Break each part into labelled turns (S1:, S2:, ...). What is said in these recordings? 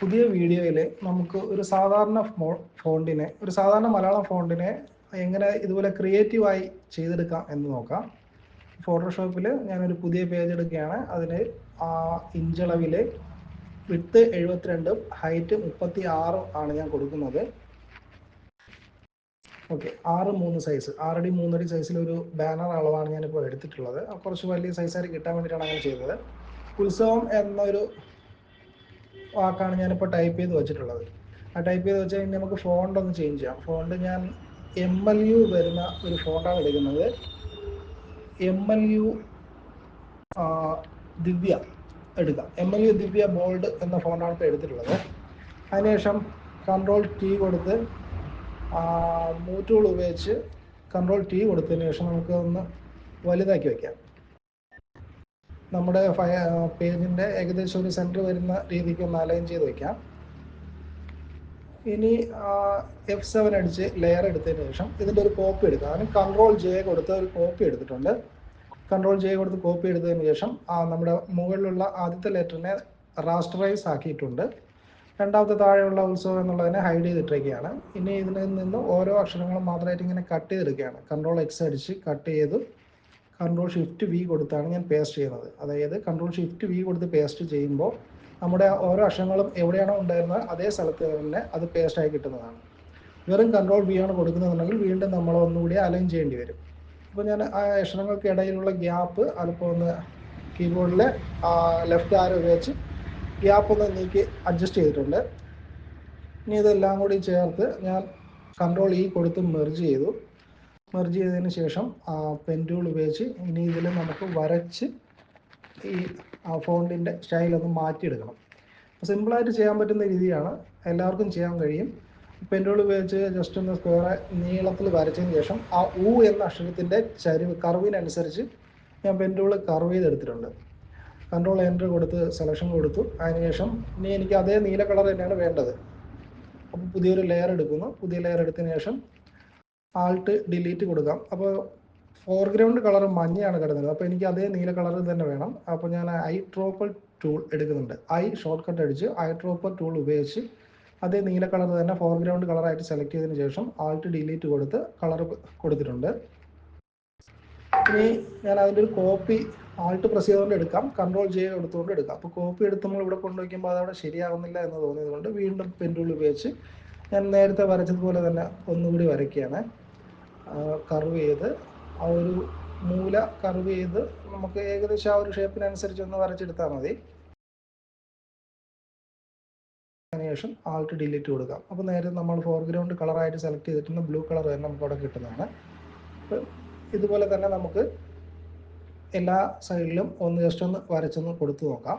S1: പുതിയ വീഡിയോയിൽ നമുക്ക് ഒരു സാധാരണ ഫോണ്ടിനെ ഒരു സാധാരണ മലയാളം ഫോണ്ടിനെ എങ്ങനെ ഇതുപോലെ ക്രിയേറ്റീവായി ചെയ്തെടുക്കാം എന്ന് നോക്കാം. ഫോട്ടോഷോപ്പിൽ ഞാനൊരു പുതിയ പേജ് എടുക്കുകയാണ്. അതിന് ഇഞ്ചളവിൽ വിട്ട് എഴുപത്തിരണ്ടും ഹൈറ്റ് മുപ്പത്തി ആറും ആണ് ഞാൻ കൊടുക്കുന്നത്. ഓക്കെ ആറ് മൂന്ന് സൈസ്. ആറടി മൂന്നടി സൈസിലൊരു ബാനർ അളവാണ് ഞാനിപ്പോൾ എടുത്തിട്ടുള്ളത്. കുറച്ച് വലിയ സൈസായിട്ട് കിട്ടാൻ വേണ്ടിയിട്ടാണ് അങ്ങനെ ചെയ്തത്. ഉത്സവം എന്നൊരു വാക്കാണ് ഞാനിപ്പോൾ ടൈപ്പ് ചെയ്ത് വെച്ചിട്ടുള്ളത്. ആ ടൈപ്പ് ചെയ്ത് വെച്ചാൽ ഇനി നമുക്ക് ഫോണ്ട് ഒന്ന് ചേഞ്ച് ചെയ്യാം. ഫോണ്ട് ഞാൻ എം എൽ യു വരുന്ന ഒരു ഫോണ്ടാണ് എടുക്കുന്നത്. എം എൽ യു ദിവ്യ എടുക്കാം. M L U Divya bold എന്ന ഫോണ്ടാണ് ഇപ്പോൾ എടുത്തിട്ടുള്ളത്. അതിനുശേഷം കൺട്രോൾ ടി കൊടുത്ത് മൂവ് ടൂൾ ഉപയോഗിച്ച് കൺട്രോൾ ടി കൊടുത്തതിന് ശേഷം നമുക്ക് ഒന്ന് വലുതാക്കി വയ്ക്കാം നമ്മുടെ പേജിന്റെ ഏകദേശം ഒരു സെന്റർ വരുന്ന രീതിക്ക് ഒന്ന് അലൈൻ ചെയ്ത് വെക്കാം. ഇനി എഫ് സെവൻ അടിച്ച് ലെയർ എടുത്തതിന് ശേഷം ഇതിന്റെ ഒരു കോപ്പി എടുക്കാം. അതിന് കൺട്രോൾ ജെ കൊടുത്ത് ഒരു കോപ്പി എടുത്തിട്ടുണ്ട്. കൺട്രോൾ ജെ കൊടുത്ത് കോപ്പി എടുത്തതിന് ശേഷം നമ്മുടെ മുകളിലുള്ള ആദ്യത്തെ ലെറ്ററിനെ റാസ്റ്ററൈസ് ആക്കിയിട്ടുണ്ട്. രണ്ടാമത്തെ താഴെയുള്ള ഉത്സവം എന്നുള്ളതിനെ ഹൈഡ് ചെയ്തിട്ടിരിക്കുകയാണ് ഇനി ഇതിൽ നിന്ന് ഓരോ അക്ഷരങ്ങളും മാത്രമായിട്ട് ഇങ്ങനെ കട്ട് ചെയ്തെടുക്കുകയാണ്. കൺട്രോൾ എക്സ് അടിച്ച് കട്ട് ചെയ്ത് കൺട്രോൾ ഷിഫ്റ്റ് വി കൊടുത്താണ് ഞാൻ പേസ്റ്റ് ചെയ്യുന്നത്. അതായത് കൺട്രോൾ ഷിഫ്റ്റ് വി കൊടുത്ത് പേസ്റ്റ് ചെയ്യുമ്പോൾ നമ്മുടെ ഓരോ അക്ഷരങ്ങളും എവിടെയാണോ ഉണ്ടായിരുന്നത് അതേ സ്ഥലത്ത് തന്നെ അത് പേസ്റ്റായി കിട്ടുന്നതാണ്. വെറും കൺട്രോൾ വി ആണ് കൊടുക്കുന്നതെന്നുണ്ടെങ്കിൽ വീണ്ടും നമ്മൾ ഒന്നുകൂടി അലൈൻ ചെയ്യേണ്ടി വരും. അപ്പോൾ ഞാൻ ആ അക്ഷരങ്ങൾക്ക് ഇടയിലുള്ള ഗ്യാപ്പ് അല്പം ഒന്ന് കീബോർഡിലെ ലെഫ്റ്റ് ആരോ ഉപയോഗിച്ച് ഗ്യാപ്പ് ഒന്ന് നീക്കി അഡ്ജസ്റ്റ് ചെയ്തിട്ടുണ്ട്. ഇനി ഇതെല്ലാം കൂടി ചേർത്ത് ഞാൻ കൺട്രോൾ ഇ കൊടുത്ത് മെർജ് ചെയ്തു. മെർജ് ചെയ്തതിന് ശേഷം പെൻ ടൂൾ ഉപയോഗിച്ച് ഇനി ഇതിൽ നമുക്ക് വരച്ച് ഈ ഫോണ്ടിന്റെ സ്റ്റൈലൊന്ന് മാറ്റിയെടുക്കണം. സിമ്പിളായിട്ട് ചെയ്യാൻ പറ്റുന്ന രീതിയാണ് എല്ലാവർക്കും ചെയ്യാൻ കഴിയും. പെൻ ടൂൾ ഉപയോഗിച്ച് ജസ്റ്റ് ഒന്ന് സ്ക്വയർ നീളത്തിൽ വരച്ചതിന് ശേഷം ആ ഉ എന്ന അക്ഷരത്തിന്റെ ചരിവ് കർവിനനുസരിച്ച് ഞാൻ പെൻ ടൂൾ കർവ് ചെയ്തെടുത്തിട്ടുണ്ട്. കൺട്രോൾ എന്റർ കൊടുത്ത് സെലക്ഷൻ കൊടുത്തു. അതിനുശേഷം ഇനി എനിക്ക് അതേ നീല കളർ തന്നെയാണ് വേണ്ടത്. അപ്പോൾ പുതിയൊരു ലെയർ എടുക്കുന്നു. പുതിയ ലെയർ എടുത്തതിന് ശേഷം ആൾട്ട് ഡിലീറ്റ് കൊടുക്കാം. അപ്പോൾ ഫോർഗ്രൗണ്ട് കളർ മഞ്ഞയാണ് കിടന്നത്. അപ്പോൾ എനിക്ക് അതേ നീല കളർ തന്നെ വേണം. അപ്പോൾ ഞാൻ ഐ ട്രോപ്പർ ടൂൾ എടുക്കുന്നുണ്ട്. ഐ ഷോർട്ട് കട്ട് അടിച്ച് ഐ ട്രോപ്പർ ടൂൾ ഉപയോഗിച്ച് അതേ നീല കളർ തന്നെ ഫോർഗ്രൗണ്ട് കളറായിട്ട് സെലക്ട് ചെയ്തതിന് ശേഷം ആൾട്ട് ഡിലീറ്റ് കൊടുത്ത് കളർ കൊടുത്തിട്ടുണ്ട്. ഇനി ഞാൻ അതിന്റെ ഒരു കോപ്പി ആൾട്ട് പ്രസ് ചെയ്തുകൊണ്ട് എടുക്കാം. കൺട്രോൾ ജെ എടുത്തുകൊണ്ട് എടുക്കാം. അപ്പോൾ കോപ്പി എടുത്ത് നമ്മൾ ഇവിടെ കൊണ്ടുവയ്ക്കുമ്പോൾ അതവിടെ ശരിയാകുന്നില്ല എന്ന് തോന്നിയതുകൊണ്ട് വീണ്ടും പെൻ ടൂൾ ഉപയോഗിച്ച് ഞാൻ നേരത്തെ വരച്ചതുപോലെ തന്നെ ഒന്നുകൂടി വരയ്ക്കുകയാണ്. കർവ് ചെയ്ത് ആ ഒരു മൂല കർവ് ചെയ്ത് നമുക്ക് ഏകദേശം ആ ഒരു ഷേപ്പിനനുസരിച്ച് ഒന്ന് വരച്ചെടുത്താൽ മതി. ശേഷം ആൾട്ട് ഡിലീറ്റ് കൊടുക്കാം. അപ്പോൾ നേരെ നമ്മൾ ഫോർഗ്രൗണ്ട് കളറായിട്ട് സെലക്ട് ചെയ്തിട്ടുണ്ട് ബ്ലൂ കളർ തന്നെ നമുക്ക് അവിടെ കിട്ടുന്നതാണ് ഇതുപോലെ തന്നെ നമുക്ക് എല്ലാ സൈഡിലും ഒന്ന് ജസ്റ്റ് ഒന്ന് വരച്ചൊന്ന് കൊടുത്തു നോക്കാം.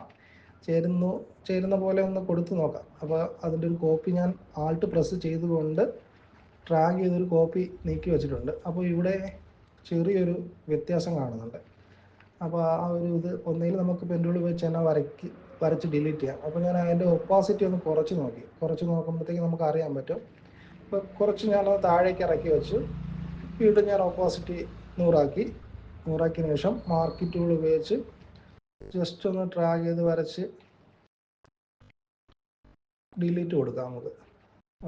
S1: ചേരുന്നു ചേരുന്ന പോലെ ഒന്ന് കൊടുത്തു നോക്കാം. അപ്പോൾ അതിന്റെ ഒരു കോപ്പി ഞാൻ ആൾട്ട് പ്രസ് ചെയ്തുകൊണ്ട് ട്രാഗ് ചെയ്തൊരു കോപ്പി നീക്കി വെച്ചിട്ടുണ്ട്. അപ്പോൾ ഇവിടെ ചെറിയൊരു വ്യത്യാസം കാണുന്നുണ്ട്. അപ്പോൾ ആ ഒരു ഇത് ഒന്നുകിൽ നമുക്ക് പെൻഡുകൾ വെച്ച് തന്നെ വരയ്ക്ക് വരച്ച് ഡിലീറ്റ് ചെയ്യാം. അപ്പോൾ ഞാൻ അതിന്റെ ഒപ്പാസിറ്റി ഒന്ന് കുറച്ച് നോക്കി. കുറച്ച് നോക്കുമ്പോഴത്തേക്ക് നമുക്ക് അറിയാൻ പറ്റും. അപ്പോൾ കുറച്ച് ഞാനത് താഴേക്ക് ഇറക്കി വെച്ചു. വീണ്ടും ഞാൻ ഓപ്പോസിറ്റ് നൂറാക്കി. നൂറാക്കിയതിന് ശേഷം മാർക്ക് ടൂൾ ഉപയോഗിച്ച് ജസ്റ്റ് ഒന്ന് ട്രാഗ് ചെയ്ത് വരച്ച് ഡിലീറ്റ് കൊടുക്കാം നമുക്ക്.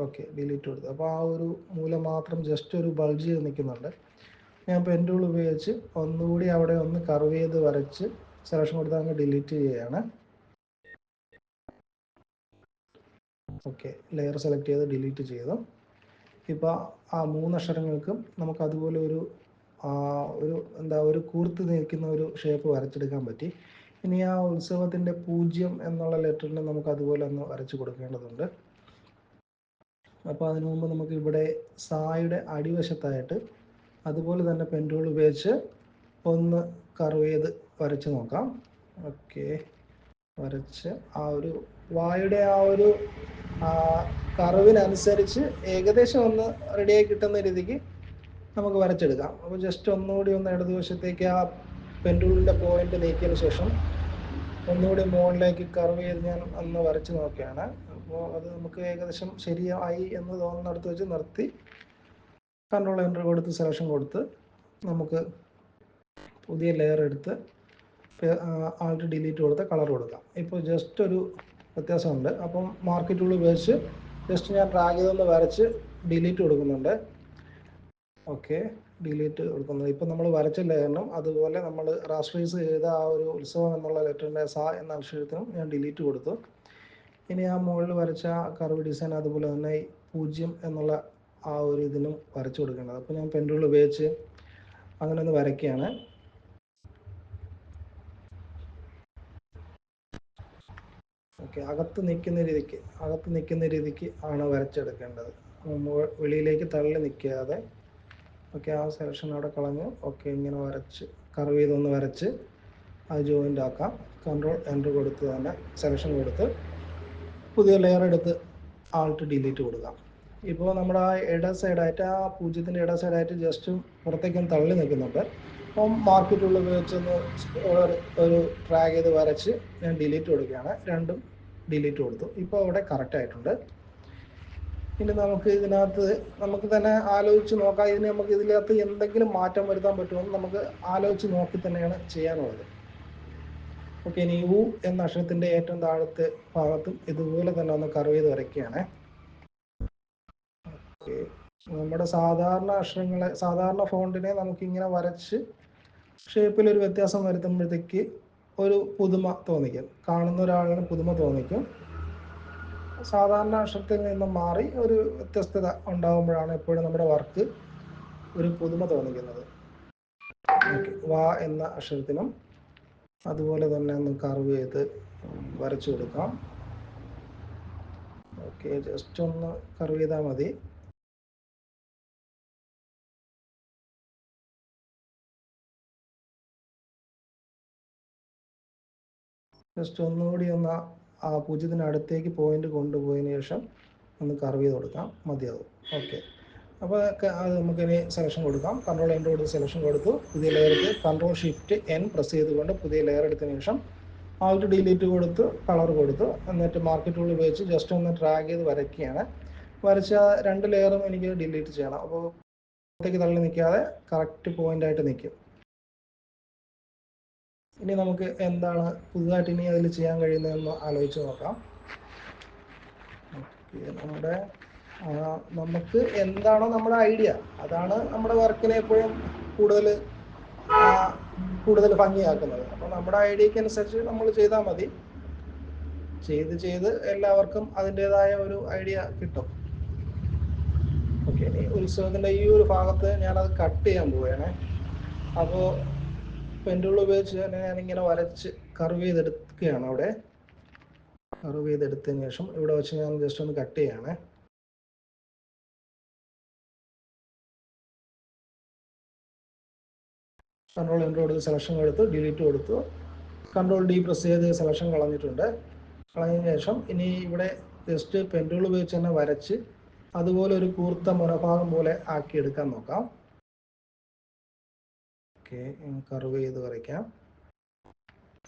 S1: ഓക്കെ ഡിലീറ്റ് കൊടുത്തു. അപ്പോൾ ആ ഒരു മൂല മാത്രം ജസ്റ്റ് ഒരു ബൾജ് ചെയ്ത് നിൽക്കുന്നുണ്ട്. ഞാൻ പെൻ ഉപയോഗിച്ച് ഒന്നുകൂടി അവിടെ ഒന്ന് കർവ് ചെയ്ത് വരച്ച് സെലക്ഷൻ കൊടുത്ത് അങ്ങ് ഡിലീറ്റ് ചെയ്യുകയാണ്. ഓക്കെ ലെയർ സെലക്ട് ചെയ്ത് ഡിലീറ്റ് ചെയ്തു. ഇപ്പോൾ ആ മൂന്നക്ഷരങ്ങൾക്കും നമുക്ക് അതുപോലെ ഒരു ഒരു എന്താ ഒരു കൂർത്ത് നിൽക്കുന്ന ഒരു ഷേപ്പ് വരച്ചെടുക്കാൻ പറ്റി. ഇനി ആ ഉത്സവത്തിന്റെ പൂജ്യം എന്നുള്ള ലെറ്ററിന് നമുക്ക് അതുപോലെ ഒന്ന് വരച്ച് കൊടുക്കേണ്ടതുണ്ട്. അപ്പോൾ അതിനു മുമ്പ് നമുക്ക് ഇവിടെ സായുടെ അടിവശത്തായിട്ട് അതുപോലെ തന്നെ പെൻ ഉപയോഗിച്ച് ഒന്ന് കർവ് ചെയ്ത് വരച്ച് നോക്കാം. ഓക്കെ. വരച്ച് ആ ഒരു വായുടെ ആ ഒരു കർവിനനുസരിച്ച് ഏകദേശം ഒന്ന് റെഡിയായി കിട്ടുന്ന രീതിക്ക് നമുക്ക് വരച്ചെടുക്കാം. അപ്പോൾ ജസ്റ്റ് ഒന്നുകൂടി ഒന്ന് ഇടതുവശത്തേക്ക് ആ പെൻഡൂളിന്റെ പോയിന്റ് നീക്കിയതിന് ശേഷം ഒന്നുകൂടി മുകളിലേക്ക് കർവ് ചെയ്ത് ഞാൻ ഒന്ന് വരച്ച് നോക്കിയാണ്. അപ്പോൾ അത് നമുക്ക് ഏകദേശം ശരിയായി എന്ന് തോന്നുന്നിടത്ത് വെച്ച് നിർത്തി. കൺട്രോൾ എന്റർ കൊടുത്ത് സെലക്ഷൻ കൊടുത്ത് നമുക്ക് പുതിയ ലെയർ എടുത്ത് ആൾട്ട് ഡിലീറ്റ് കൊടുത്ത് കളർ കൊടുക്കാം. ഇപ്പോൾ ജസ്റ്റ് ഒരു വ്യത്യാസമുണ്ട്. അപ്പം മാർക്കറ്റ് ടൂൾ ഉപയോഗിച്ച് ജസ്റ്റ് ഞാൻ ഡ്രാഗ് ചെയ്തൊന്ന് വരച്ച് ഡിലീറ്റ് കൊടുക്കുന്നുണ്ട്. ഓക്കെ ഡിലീറ്റ് കൊടുക്കുന്നത്. ഇപ്പം നമ്മൾ വരച്ച കാരണം അതുപോലെ നമ്മൾ റാസ്റ്ററൈസ് ചെയ്ത ആ ഒരു ഉത്സവം എന്നുള്ള ലെറ്ററിന്റെ സ എന്ന അക്ഷരത്തിനും ഞാൻ ഡിലീറ്റ് കൊടുത്തു. ഇനി ആ മുകളിൽ വരച്ച കർവ് ഡിസൈൻ അതുപോലെ തന്നെ പൂജ്യം എന്നുള്ള ആ ഒരു ഇതിനും വരച്ചു കൊടുക്കേണ്ടത്. അപ്പോൾ ഞാൻ പെൻഡുകൾ ഉപയോഗിച്ച് അങ്ങനെ ഒന്ന് വരയ്ക്കുകയാണ്. ഓക്കെ അകത്ത് നിൽക്കുന്ന രീതിക്ക് അകത്ത് നിൽക്കുന്ന രീതിക്ക് ആണ് വരച്ചെടുക്കേണ്ടത്. വെളിയിലേക്ക് തള്ളി നിൽക്കാതെ ഓക്കെ ആ സെലക്ഷൻ അവിടെ കളഞ്ഞു. ഓക്കെ ഇങ്ങനെ വരച്ച് കർവ് ചെയ്തൊന്ന് വരച്ച് അത് ജോയിന്റ് ആക്കാം. കൺട്രോൾ എന്റർ കൊടുത്ത് തന്നെ സെലക്ഷൻ കൊടുത്ത് പുതിയ ലെയർ എടുത്ത് ആൾട്ട് ഡിലീറ്റ് കൊടുക്കാം. ഇപ്പോൾ നമ്മുടെ ആ ഇട സൈഡായിട്ട് ആ പൂജ്യത്തിന്റെ ഇട സൈഡായിട്ട് ജസ്റ്റ് പുറത്തേക്കും തള്ളി നിൽക്കുന്നുണ്ട്. അപ്പം മാർക്കറ്റ് ഉള്ള ഉപയോഗിച്ചൊന്ന് ഒരു ട്രാഗ് ചെയ്ത് വരച്ച് ഞാൻ ഡിലീറ്റ് കൊടുക്കുകയാണ്. രണ്ടും ഡിലീറ്റ് കൊടുത്തു. ഇപ്പോൾ അവിടെ കറക്റ്റ് ആയിട്ടുണ്ട്. ഇനി നമുക്ക് ഇതിനകത്ത് നമുക്ക് തന്നെ ആലോചിച്ച് നോക്കാം. ഇതിന് നമുക്ക് ഇതിനകത്ത് എന്തെങ്കിലും മാറ്റം വരുത്താൻ പറ്റുമെന്ന് നമുക്ക് ആലോചിച്ച് നോക്കി തന്നെയാണ് ചെയ്യാനുള്ളത്. ഓക്കെ ഇനി യു എന്ന അക്ഷരത്തിന്റെ ഏറ്റവും താഴത്തെ ഭാഗത്തും ഇതുപോലെ തന്നെ ഒന്ന് കർവ് ചെയ്ത് വരയ്ക്കുകയാണ്. ഓക്കെ നമ്മുടെ സാധാരണ അക്ഷരങ്ങളെ സാധാരണ ഫോണ്ടിനെ നമുക്കിങ്ങനെ വരച്ച് ഷേപ്പിൽ ഒരു വ്യത്യാസം വരുത്തുമ്പോഴത്തേക്ക് ഒരു പുതുമ തോന്നിക്കും. കാണുന്ന ഒരാളിന് പുതുമ തോന്നിക്കും. സാധാരണ അക്ഷരത്തിൽ നിന്നും മാറി ഒരു വ്യത്യസ്തത ഉണ്ടാകുമ്പോഴാണ് എപ്പോഴും നമ്മുടെ വർക്ക് ഒരു പുതുമ തോന്നിക്കുന്നത്. വാ എന്ന അക്ഷരത്തിനും അതുപോലെ തന്നെ ഒന്ന് കർവ് ചെയ്ത് വരച്ചു കൊടുക്കാം. ഓക്കെ ജസ്റ്റ് ഒന്ന് കർവ് ചെയ്താൽ മതി. ജസ്റ്റ് ഒന്നുകൂടി ഒന്ന് ആ പൂജ്യത്തിന് അടുത്തേക്ക് പോയിന്റ് കൊണ്ടുപോയതിന് ശേഷം ഒന്ന് കർവ് ചെയ്ത് കൊടുക്കാം. മതിയാവും. ഓക്കെ അപ്പോൾ അത് നമുക്കിനി സെലക്ഷൻ കൊടുക്കാം. കൺട്രോൾ എന്റെ കൊടുത്ത് സെലക്ഷൻ കൊടുത്തു. പുതിയ ലെയർ എടുത്ത് കൺട്രോൾ ഷിഫ്റ്റ് എൻ പ്രസ് ചെയ്തുകൊണ്ട് പുതിയ ലെയർ എടുത്തതിന് ശേഷം ആൾട്ട് ഡിലീറ്റ് കൊടുത്ത് കളർ കൊടുത്തു. എന്നിട്ട് മാർക്കറ്റ് ടൂൾ ഉപയോഗിച്ച് ജസ്റ്റ് ഒന്ന് ഡ്രാഗ് ചെയ്ത് വരയ്ക്കുകയാണ്. വരച്ച രണ്ട് ലെയറും എനിക്ക് ഡിലീറ്റ് ചെയ്യണം. അപ്പോൾ പുറത്തേക്ക് തള്ളി നിൽക്കാതെ കറക്റ്റ് പോയിന്റ് ആയിട്ട് നിൽക്കും. ഇനി നമുക്ക് എന്താണ് പുതുതായിട്ട് ഇനി അതിൽ ചെയ്യാൻ കഴിയുന്നതെന്ന് ആലോചിച്ച് നോക്കാം. നമ്മുടെ നമുക്ക് എന്താണോ നമ്മുടെ ഐഡിയ. അതാണ് നമ്മുടെ വർക്കിനെ എപ്പോഴും കൂടുതൽ കൂടുതൽ ഭംഗിയാക്കുന്നത്. അപ്പോൾ നമ്മുടെ ഐഡിയക്ക് അനുസരിച്ച് നമ്മൾ ചെയ്താൽ മതി. ചെയ്ത് ചെയ്ത് എല്ലാവർക്കും അതിന്റെതായ ഒരു ഐഡിയ കിട്ടും. ഓക്കെ ഇനി ഉത്സവത്തിന്റെ ഈ ഒരു ഭാഗത്ത് ഞാനത് കട്ട് ചെയ്യാൻ പോവുകയാണ്. അപ്പോൾ പെൻഡുകൾ ഉപയോഗിച്ച് തന്നെ ഞാനിങ്ങനെ വരച്ച് കർവ് ചെയ്തെടുക്കുകയാണ് അവിടെ. കർവ് ചെയ്തെടുത്തതിന് ശേഷം ഇവിടെ വെച്ച് ഞാൻ ജസ്റ്റ് ഒന്ന് കട്ട് ചെയ്യാണ്. കൺട്രോൾ എന്റെ കൊടുത്ത് സെലക്ഷൻ എടുത്ത് ഡിലീറ്റ് കൊടുത്തു. കൺട്രോൾ ഡി പ്രസ് ചെയ്ത് സെലക്ഷൻ കളഞ്ഞിട്ടുണ്ട്. കളഞ്ഞതിന് ശേഷം ഇനി ഇവിടെ ജസ്റ്റ് പെൻഡുകൾ ഉപയോഗിച്ച് തന്നെ വരച്ച് അതുപോലെ ഒരു കൂർത്ത മുനഭാഗം പോലെ ആക്കി എടുക്കാൻ നോക്കാം. ഓക്കെ കർവ് ചെയ്ത് വരയ്ക്കാം.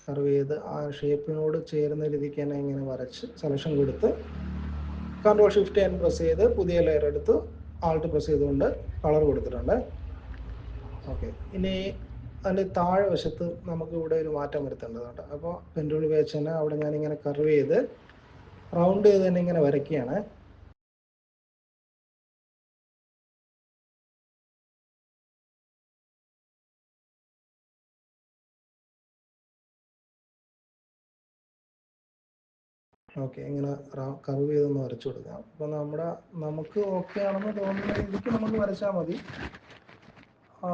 S1: കർവ് ചെയ്ത് ആ ഷേപ്പിനോട് ചേരുന്ന രീതിക്ക് തന്നെ ഇങ്ങനെ വരച്ച് സെലക്ഷൻ കൊടുത്ത് കൺട്രോൾ ഷിഫ്റ്റ് ആൻഡ് പ്രസ് ചെയ്ത് പുതിയ ലെയർ എടുത്ത് ആൾട്ട് പ്രസ് ചെയ്തുകൊണ്ട് കളർ കൊടുത്തിട്ടുണ്ട്. ഓക്കെ ഇനി അതിന്റെ താഴെ വശത്ത് നമുക്ക് ഇവിടെ ഒരു മാറ്റം വരുത്തേണ്ടതുണ്ട് അപ്പോൾ പെൻഡുകൾ ഉപയോഗിച്ച് തന്നെ അവിടെ ഞാനിങ്ങനെ കർവ് ചെയ്ത് റൗണ്ട് ചെയ്ത് തന്നെ ഇങ്ങനെ വരയ്ക്കുകയാണ്. ഓക്കെ ഇങ്ങനെ കർവ് ചെയ്തൊന്ന് വരച്ചു കൊടുക്കാം. അപ്പോൾ നമ്മുടെ നമുക്ക് ഓക്കെ ആണെന്ന് തോന്നുന്ന രീതിക്ക് നമുക്ക് വരച്ചാൽ മതി.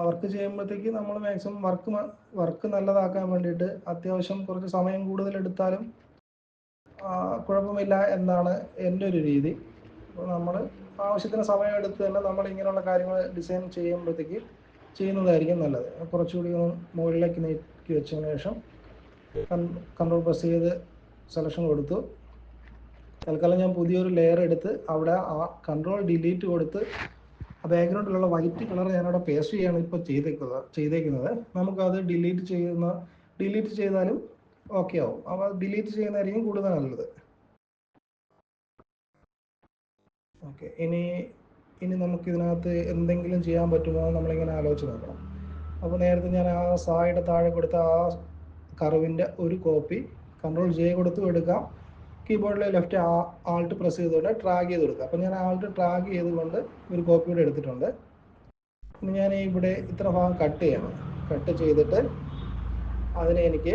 S1: വർക്ക് ചെയ്യുമ്പോഴത്തേക്ക് നമ്മൾ മാക്സിമം വർക്ക് വർക്ക് നല്ലതാക്കാൻ വേണ്ടിയിട്ട് അത്യാവശ്യം കുറച്ച് സമയം കൂടുതൽ എടുത്താലും കുഴപ്പമില്ല എന്നാണ് എന്റെ ഒരു രീതി. അപ്പോൾ നമ്മൾ ആവശ്യത്തിന് സമയം എടുത്ത് തന്നെ നമ്മൾ ഇങ്ങനെയുള്ള കാര്യങ്ങൾ ഡിസൈൻ ചെയ്യുമ്പോഴത്തേക്ക് ചെയ്യുന്നതായിരിക്കും നല്ലത്. കുറച്ചുകൂടി മുകളിലേക്ക് നീക്കി വെച്ചതിന് ശേഷം കൺട്രോൾ പ്രസ് ചെയ്ത് സെലക്ഷൻ കൊടുത്തു. തൽക്കാലം ഞാൻ പുതിയൊരു ലെയർ എടുത്ത് അവിടെ ആ കൺട്രോൾ ഡിലീറ്റ് കൊടുത്ത് ബാക്ക്ഗ്രൗണ്ടിലുള്ള വൈറ്റ് കളർ ഞാൻ അവിടെ പേസ്റ്റ് ചെയ്യാണ് ഇപ്പോൾ ചെയ്തേക്കുന്നത് ചെയ്തേക്കുന്നത്. നമുക്കത് ഡിലീറ്റ് ചെയ്യുന്ന ഡിലീറ്റ് ചെയ്താലും ഓക്കെ ആവും. അപ്പോൾ ഡിലീറ്റ് ചെയ്യുന്നതായിരിക്കും കൂടുതൽ നല്ലത്. ഓക്കെ ഇനി ഇനി നമുക്ക് ഇതിനകത്ത് എന്തെങ്കിലും ചെയ്യാൻ പറ്റുമോ എന്ന് നമ്മളിങ്ങനെ ആലോചിച്ച് നോക്കണം. അപ്പോൾ നേരത്തെ ഞാൻ ആ സായുടെ താഴെ കൊടുത്ത ആ കർവിന്റെ ഒരു കോപ്പി കൺട്രോൾ ജെ കൊടുത്തും എടുക്കാം. കീബോർഡിലെ ലെഫ്റ്റ് ആൾട്ട് പ്രസ് ചെയ്തുകൊണ്ട് ട്രാഗ് ചെയ്ത് കൊടുക്കുക. അപ്പോൾ ഞാൻ ആൾട്ട് ട്രാഗ് ചെയ്തുകൊണ്ട് ഒരു കോപ്പി കൂടെ എടുത്തിട്ടുണ്ട്. ഇനി ഞാൻ ഇവിടെ ഇത്ര ഭാഗം കട്ട് ചെയ്യണം. കട്ട് ചെയ്തിട്ട് അതിനെ എനിക്ക്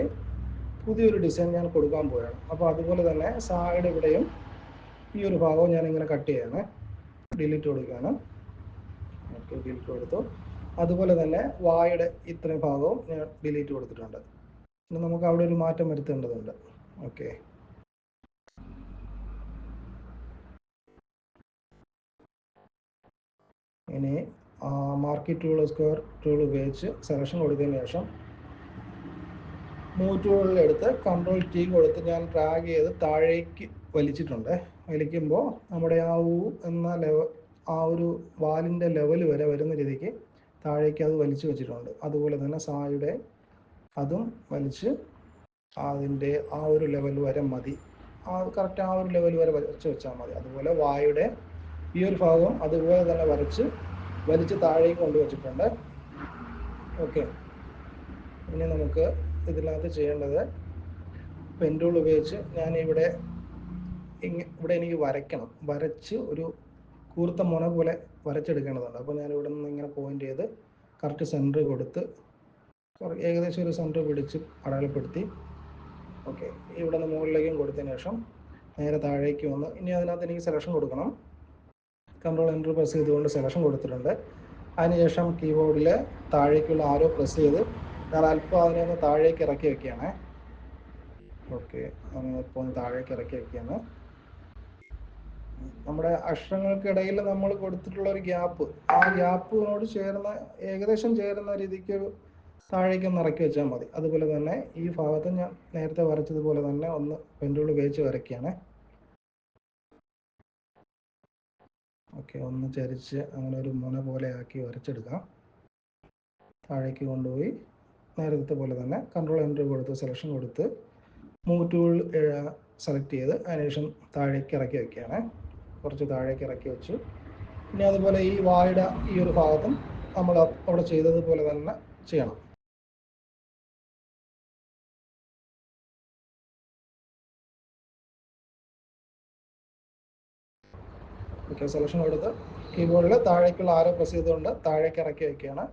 S1: പുതിയൊരു ഡിസൈൻ ഞാൻ കൊടുക്കാൻ പോവുകയാണ്. അപ്പോൾ അതുപോലെ തന്നെ സൈഡ് ഇവിടെയും ഈ ഒരു ഭാഗവും ഞാൻ ഇങ്ങനെ കട്ട് ചെയ്യാണ്. ഡിലീറ്റ് കൊടുക്കുകയാണ്. ഓക്കെ ഡിലീറ്റ് കൊടുത്തു. അതുപോലെ തന്നെ വായുടെ ഇത്രയും ഭാഗവും ഞാൻ ഡിലീറ്റ് കൊടുത്തിട്ടുണ്ട്. ഇനി നമുക്ക് അവിടെ ഒരു മാറ്റം വരുത്തേണ്ടതുണ്ട്. ഓക്കെ ഇനി മാർക്കറ്റ് ടൂൾ സ്ക്വയർ ടൂൾ ഉപയോഗിച്ച് സെലക്ഷൻ കൊടുത്തതിന് ശേഷം മൂവ് ടൂളിൽ എടുത്ത് കൺട്രോൾ ടി കൊടുത്ത് ഞാൻ ഡ്രാഗ് ചെയ്ത് താഴേക്ക് വലിച്ചിട്ടുണ്ട്. വലിക്കുമ്പോൾ നമ്മുടെ ആ ഊ എന്ന ലെവ ആ ഒരു വാലിന്റെ ലെവൽ വരെ വരുന്ന രീതിക്ക് താഴേക്ക് അത് വലിച്ചു വെച്ചിട്ടുണ്ട്. അതുപോലെ തന്നെ സായുടെ അതും വലിച്ച് അതിന്റെ ആ ഒരു ലെവൽ വരെ മതി. ആ കറക്റ്റ് ആ ഒരു ലെവൽ വരെ വലിച്ചു വെച്ചാൽ മതി. അതുപോലെ വായുടെ ഈ ഒരു ഭാഗവും അതുപോലെ തന്നെ വരച്ച് വലിച്ച് താഴേക്ക് കൊണ്ടുവച്ചിട്ടുണ്ട്. ഓക്കെ ഇനി നമുക്ക് ഇതിനകത്ത് ചെയ്യേണ്ടത് പെന്റൂൾ ഉപയോഗിച്ച് ഞാൻ ഇവിടെ ഇവിടെ എനിക്ക് വരയ്ക്കണം. വരച്ച് ഒരു കൂർത്ത മുന പോലെ വരച്ചെടുക്കേണ്ടതുണ്ട്. അപ്പോൾ ഞാൻ ഇവിടെ നിന്ന് ഇങ്ങനെ പോയിന്റ് ചെയ്ത് കറക്റ്റ് സെന്റർ കൊടുത്ത് ഏകദേശം ഒരു സെന്റർ പിടിച്ച് അടയാളപ്പെടുത്തി. ഓക്കെ ഇവിടെ നിന്ന് മുകളിലേക്കും കൊടുത്തതിന് ശേഷം നേരെ താഴേക്ക് വന്ന് ഇനി അതിനകത്ത് എനിക്ക് സെലക്ഷൻ കൊടുക്കണം. കൺട്രോൾ എന്റർ പ്രസ് ചെയ്തുകൊണ്ട് സെലക്ഷൻ കൊടുത്തിട്ടുണ്ട്. അതിനുശേഷം കീബോർഡിൽ താഴേക്കുള്ള ആരോ പ്രസ് ചെയ്ത് ഞാൻ അല്പം അതിനെ ഒന്ന് താഴേക്ക് ഇറക്കി വെക്കുകയാണ്. ഓക്കെ ഇപ്പോൾ ഒന്ന് താഴേക്ക് ഇറക്കി വെക്കുകയാണ്. നമ്മുടെ അക്ഷരങ്ങൾക്കിടയിൽ നമ്മൾ കൊടുത്തിട്ടുള്ള ഒരു ഗ്യാപ്പ് ആ ഗ്യാപ്പിനോട് ചേർന്ന ഏകദേശം ചേരുന്ന രീതിക്ക് താഴേക്ക് ഒന്ന് ഇറക്കി വെച്ചാൽ മതി. അതുപോലെ തന്നെ ഈ ഭാഗത്ത് ഞാൻ നേരത്തെ വരച്ചതുപോലെ തന്നെ ഒന്ന് പെൻഡുകൾ ഉപയോഗിച്ച് വരയ്ക്കുകയാണ്. ഓക്കെ ഒന്ന് ചരിച്ച് അങ്ങനെ ഒരു മുന പോലെ ആക്കി വരച്ചെടുക്കാം. താഴേക്ക് കൊണ്ടുപോയി നേരത്തെ പോലെ തന്നെ കൺട്രോൾ എന്റർ കൊടുത്ത് സെലക്ഷൻ കൊടുത്ത് മൂവ് ടൂൾ സെലക്ട് ചെയ്ത് അതിനുശേഷം താഴേക്ക് ഇറക്കി വെക്കുകയാണ്. കുറച്ച് താഴേക്ക് ഇറക്കി വെച്ചു. പിന്നെ അതുപോലെ ഈ വായുടെ ഈ ഒരു ഭാഗത്തും നമ്മൾ അവിടെ ചെയ്തതുപോലെ തന്നെ ചെയ്യണം. ഓക്കെ സെലക്ഷൻ കൊടുത്ത് കീബോർഡിൽ താഴേക്കുള്ള ആരോ പ്രസ് ചെയ്തുകൊണ്ട് താഴേക്ക് ഇറക്കി വെക്കുകയാണ്.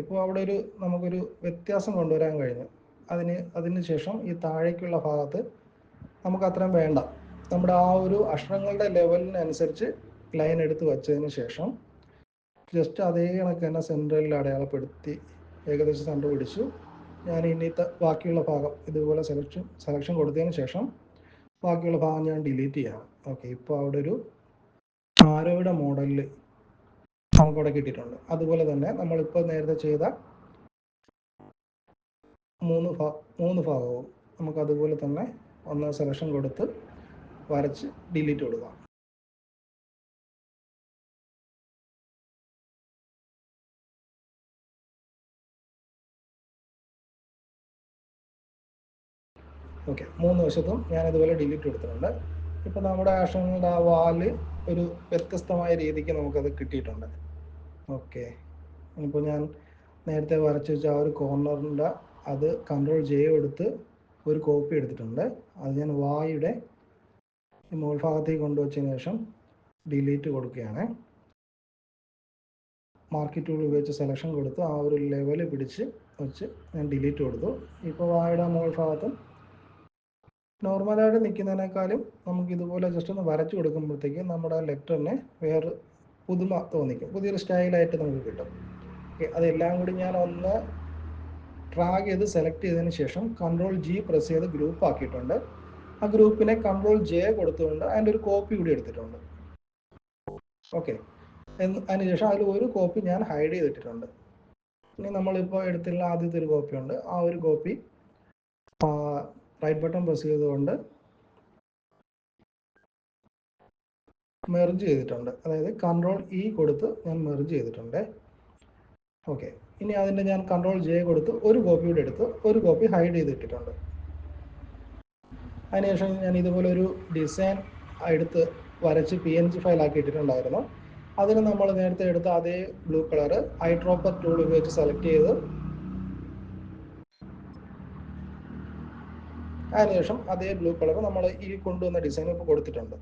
S1: ഇപ്പോൾ അവിടെ ഒരു നമുക്കൊരു വ്യത്യാസം കൊണ്ടുവരാൻ കഴിഞ്ഞു. അതിന് അതിന് ശേഷം ഈ താഴേക്കുള്ള ഭാഗത്ത് നമുക്ക് അത്രയും വേണ്ട. നമ്മുടെ ആ ഒരു അക്ഷരങ്ങളുടെ ലെവലിനനുസരിച്ച് ലൈൻ എടുത്ത് വച്ചതിന് ശേഷം ജസ്റ്റ് അതേ കണക്ക് തന്നെ സെൻട്രലിൽ അടയാളപ്പെടുത്തി ഏകദേശം കണ്ടുപിടിച്ചു. പിടിച്ചു ഞാൻ ഇനി ബാക്കിയുള്ള ഭാഗം ഇതുപോലെ സെലക്ഷൻ സെലക്ഷൻ കൊടുത്തതിന് ശേഷം ബാക്കിയുള്ള ഭാഗം ഞാൻ ഡിലീറ്റ് ചെയ്യാം ഓക്കെ ഇപ്പോൾ അവിടെ ഒരു ആരോയുടെ മോഡലിൽ നമുക്കവിടെ കിട്ടിയിട്ടുണ്ട്. അതുപോലെ തന്നെ നമ്മളിപ്പോൾ നേരത്തെ ചെയ്ത മൂന്ന് ഭാ മൂന്ന് ഭാഗവും നമുക്ക് അതുപോലെ തന്നെ ഒന്ന് സെലക്ഷൻ കൊടുത്ത് വരച്ച് ഡിലീറ്റ് കൊടുക്കാം. ഓക്കെ മൂന്ന് വശത്തും ഞാൻ ഇതുപോലെ ഡിലീറ്റ് കൊടുത്തിട്ടുണ്ട്. ഇപ്പം നമ്മുടെ ആക്ഷങ്ങളുടെ ആ വാൽ ഒരു വ്യത്യസ്തമായ രീതിക്ക് നമുക്കത് കിട്ടിയിട്ടുണ്ട്. ഓക്കെ ഇപ്പോൾ ഞാൻ നേരത്തെ വരച്ച് വെച്ച ആ ഒരു കോർണറിന്റെ അത് കൺട്രോൾ ജെ എടുത്ത് ഒരു കോപ്പി എടുത്തിട്ടുണ്ട്. അത് ഞാൻ വായുടെ മുകൾ ഭാഗത്തേക്ക് കൊണ്ടുവച്ചതിന് ശേഷം ഡിലീറ്റ് കൊടുക്കുകയാണ്. മാർക്കറ്റ് ടൂൾ ഉപയോഗിച്ച് സെലക്ഷൻ കൊടുത്ത് ആ ഒരു ലെവൽ പിടിച്ച് വെച്ച് ഞാൻ ഡിലീറ്റ് കൊടുത്തു. ഇപ്പോൾ വായുടെ മുകൾ ഭാഗത്തും നോർമലായിട്ട് നിൽക്കുന്നതിനേക്കാളും നമുക്ക് ഇതുപോലെ ജസ്റ്റ് ഒന്ന് വരച്ചു കൊടുക്കുമ്പോഴത്തേക്കും നമ്മുടെ ലെറ്ററിന് വേറെ പുതുമ തോന്നിക്കും. പുതിയൊരു സ്റ്റൈലായിട്ട് നമുക്ക് കിട്ടും. ഓക്കെ അതെല്ലാം കൂടി ഞാൻ ഒന്ന് ട്രാഗ് ചെയ്ത് സെലക്ട് ചെയ്തതിന് ശേഷം കൺട്രോൾ ജി പ്രസ് ചെയ്ത് ഗ്രൂപ്പ് ആക്കിയിട്ടുണ്ട്. ആ ഗ്രൂപ്പിനെ കൺട്രോൾ ജെ കൊടുത്തുകൊണ്ട് അതിന്റെ ഒരു കോപ്പി കൂടി എടുത്തിട്ടുണ്ട്. ഓക്കെ അതിനുശേഷം അതിൽ ഒരു കോപ്പി ഞാൻ ഹൈഡ് ചെയ്തിട്ടുണ്ട് ഇനി നമ്മളിപ്പോൾ എടുത്തുള്ള ആദ്യത്തെ ഒരു കോപ്പി ഉണ്ട്. ആ ഒരു കോപ്പി റൈറ്റ് ബട്ടൺ പ്രസ് ചെയ്തുകൊണ്ട് മെർജ് ചെയ്തിട്ടുണ്ട്. അതായത് കൺട്രോൾ ഇ കൊടുത്ത് ഞാൻ മെർജ് ചെയ്തിട്ടുണ്ട്. ഓക്കെ ഇനി അതിന്റെ ഞാൻ കൺട്രോൾ ജെ കൊടുത്ത് ഒരു കോപ്പി കൂടി എടുത്ത് ഒരു കോപ്പി ഹൈഡ് ചെയ്തിട്ടിട്ടുണ്ട്. അതിനുശേഷം ഞാൻ ഇതുപോലെ ഒരു ഡിസൈൻ എടുത്ത് വരച്ച് പി എൻ ജി ഫയൽ ആക്കി ഇട്ടിട്ടുണ്ടായിരുന്നു. അതിന് നമ്മൾ നേരത്തെ എടുത്ത അതേ blue colour eye dropper tool ഉപയോഗിച്ച് സെലക്ട് ചെയ്ത് അതിനുശേഷം അതേ ബ്ലൂ കളർ നമ്മൾ ഈ കൊണ്ടുവന്ന ഡിസൈൻ ഇപ്പോൾ കൊടുത്തിട്ടുണ്ട്.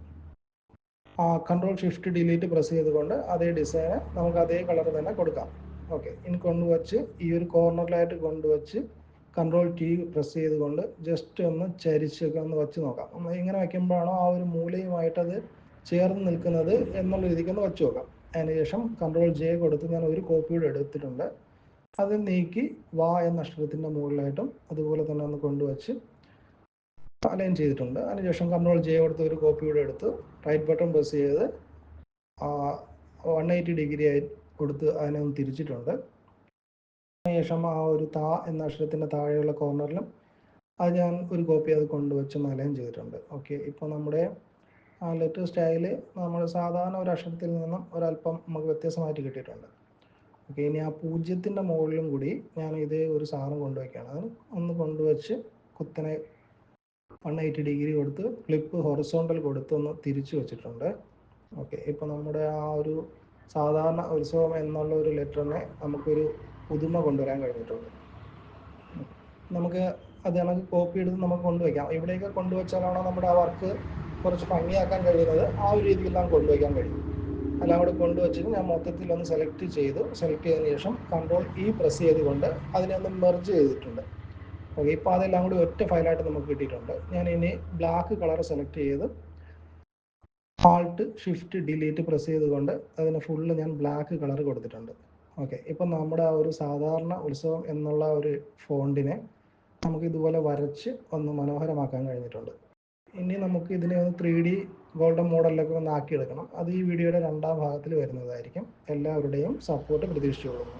S1: ആ കൺട്രോൾ ഷിഫ്റ്റ് ഡിലീറ്റ് പ്രസ് ചെയ്തുകൊണ്ട് അതേ ഡിസൈന് നമുക്ക് അതേ കളർ തന്നെ കൊടുക്കാം. ഓക്കെ ഇനി കൊണ്ടുവച്ച് ഈ ഒരു കോർണറിലായിട്ട് കൊണ്ടുവച്ച് കൺട്രോൾ ടി പ്രസ് ചെയ്തുകൊണ്ട് ജസ്റ്റ് ഒന്ന് ചരിച്ചൊക്കെ ഒന്ന് വെച്ച് നോക്കാം. ഇങ്ങനെ വയ്ക്കുമ്പോഴാണോ ആ ഒരു മൂലയുമായിട്ട് അത് ചേർന്ന് നിൽക്കുന്നത് എന്നുള്ള രീതിക്ക് ഒന്ന് വെച്ച് നോക്കാം. അതിനുശേഷം കൺട്രോൾ ജെ കൊടുത്ത് ഞാൻ ഒരു കോപ്പി കൂടെ എടുത്തിട്ടുണ്ട്. അത് നീക്കി വാ എന്ന അക്ഷരത്തിന്റെ മുകളിലായിട്ടും അതുപോലെ തന്നെ ഒന്ന് കൊണ്ടുവച്ച് അലൈൻ ചെയ്തിട്ടുണ്ട്. അതിനുശേഷം കൺട്രോൾ ജെ കൊടുത്ത് ഒരു കോപ്പി കൂടെ എടുത്ത് റൈറ്റ് ബട്ടൺ പ്രസ് ചെയ്ത് വൺ എയ്റ്റി ഡിഗ്രി ആയി കൊടുത്ത് അതിനെ ഒന്ന് തിരിച്ചിട്ടുണ്ട്. അതിനുശേഷം ആ ഒരു താ എന്ന അക്ഷരത്തിന്റെ താഴെയുള്ള കോർണറിലും അത് ഞാൻ ഒരു കോപ്പി അത് കൊണ്ടുവച്ച് അലൈൻ ചെയ്തിട്ടുണ്ട്. ഓക്കെ ഇപ്പോൾ നമ്മുടെ ആ ലെറ്റർ സ്റ്റൈൽ നമ്മൾ സാധാരണ ഒരു അക്ഷരത്തിൽ നിന്നും ഒരല്പം നമുക്ക് വ്യത്യസ്തമായിട്ട് കിട്ടിയിട്ടുണ്ട്. ഓക്കെ ഇനി ആ പൂജ്യത്തിന്റെ മുകളിലും കൂടി ഞാൻ ഇതേ ഒരു സാധനം കൊണ്ടുവയ്ക്കുകയാണ്. അത് ഒന്ന് കൊണ്ടുവച്ച് കുത്തനെ വൺ എയ്റ്റി ഡിഗ്രി കൊടുത്ത് ക്ലിപ്പ് ഹൊറിസോണ്ടൽ കൊടുത്ത് ഒന്ന് തിരിച്ചു വെച്ചിട്ടുണ്ട്. ഓക്കെ ഇപ്പോൾ നമ്മുടെ ആ ഒരു സാധാരണ ഉത്സവം എന്നുള്ള ഒരു ലെറ്ററിനെ നമുക്കൊരു പുതുമ കൊണ്ടുവരാൻ കഴിഞ്ഞിട്ടുണ്ട്. നമുക്ക് അത് കണക്ക് കോപ്പി എടുത്ത് നമുക്ക് കൊണ്ടുവയ്ക്കാം. ഇവിടെയൊക്കെ കൊണ്ടുവച്ചാലാണോ നമ്മുടെ ആ വർക്ക് കുറച്ച് ഭംഗിയാക്കാൻ കഴിയുന്നത്? ആ ഒരു രീതിയിലാണ് കൊണ്ടുവയ്ക്കാൻ കഴിയും അല്ല അവിടെ കൊണ്ടുവച്ചിട്ട് ഞാൻ മൊത്തത്തിൽ ഒന്ന് സെലക്ട് ചെയ്തു. സെലക്ട് ചെയ്തതിന് ശേഷം കൺട്രോൾ ഇ പ്രസ് ചെയ്തുകൊണ്ട് അതിനെ ഒന്ന് മെർജ് ചെയ്തിട്ടുണ്ട്. ഓക്കെ ഇപ്പോൾ അതെല്ലാം കൂടി ഒറ്റ ഫയലായിട്ട് നമുക്ക് കിട്ടിയിട്ടുണ്ട്. ഞാൻ ഇനി ബ്ലാക്ക് കളർ സെലക്ട് ചെയ്ത് ആൾട്ട് ഷിഫ്റ്റ് ഡിലീറ്റ് പ്രസ് ചെയ്തുകൊണ്ട് അതിന് ഫുള്ള് ഞാൻ ബ്ലാക്ക് കളർ കൊടുത്തിട്ടുണ്ട്. ഓക്കെ ഇപ്പം നമ്മുടെ ആ ഒരു സാധാരണ ഉത്സവം എന്നുള്ള ഒരു ഫോണ്ടിനെ നമുക്ക് ഇതുപോലെ വരച്ച് ഒന്ന് മനോഹരമാക്കാൻ കഴിഞ്ഞിട്ടുണ്ട്. ഇനി നമുക്ക് ഇതിനെ ഒന്ന് ത്രീ ഡി ഗോൾഡൻ മോഡലിലൊക്കെ ഒന്ന് ആക്കിയെടുക്കണം. അത് ഈ വീഡിയോയുടെ രണ്ടാം ഭാഗത്തിൽ വരുന്നതായിരിക്കും. എല്ലാവരുടെയും സപ്പോർട്ട് പ്രതീക്ഷിച്ചുകൊള്ളുന്നു.